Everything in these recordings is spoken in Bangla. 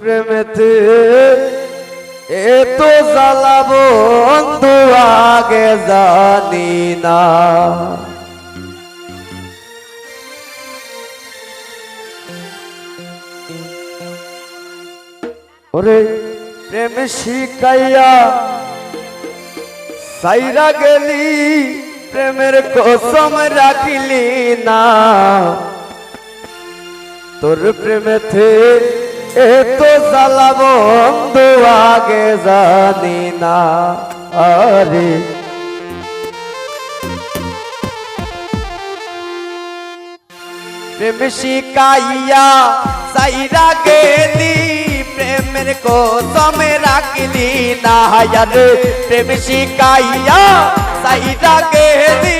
প্রেমেতে এ তো জ্বালাবো বন্ধু আগে জানি না। ওরে প্রেম শিখাইয়া সাইরা গেলি, প্রেমের কসম রাখিলি না। তোর প্রেমেতে এত জ্বালা বন্ধু আগে জানি না, আরে। প্রেম শিকাইয়া সাইরা গেলি, প্রেমের কসমে রাখলি না হায়ার প্রেম শিকাইয়া সাইরা গেলি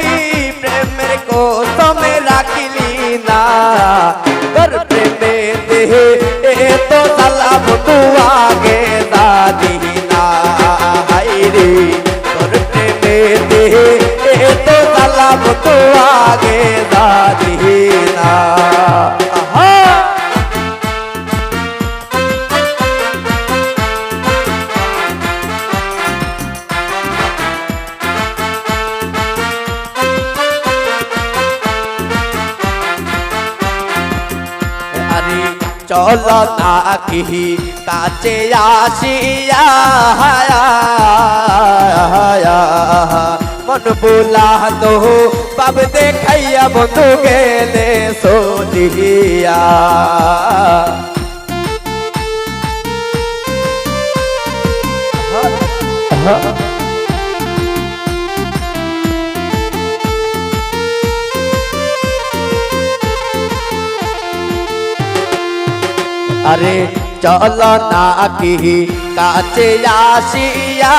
চল না কি কাছে আসিয়া মন বুলা তো বাব দেখাইয়া বন্ধু গেলে সোলিয়া আরে চল না কি কাছে আসিয়া।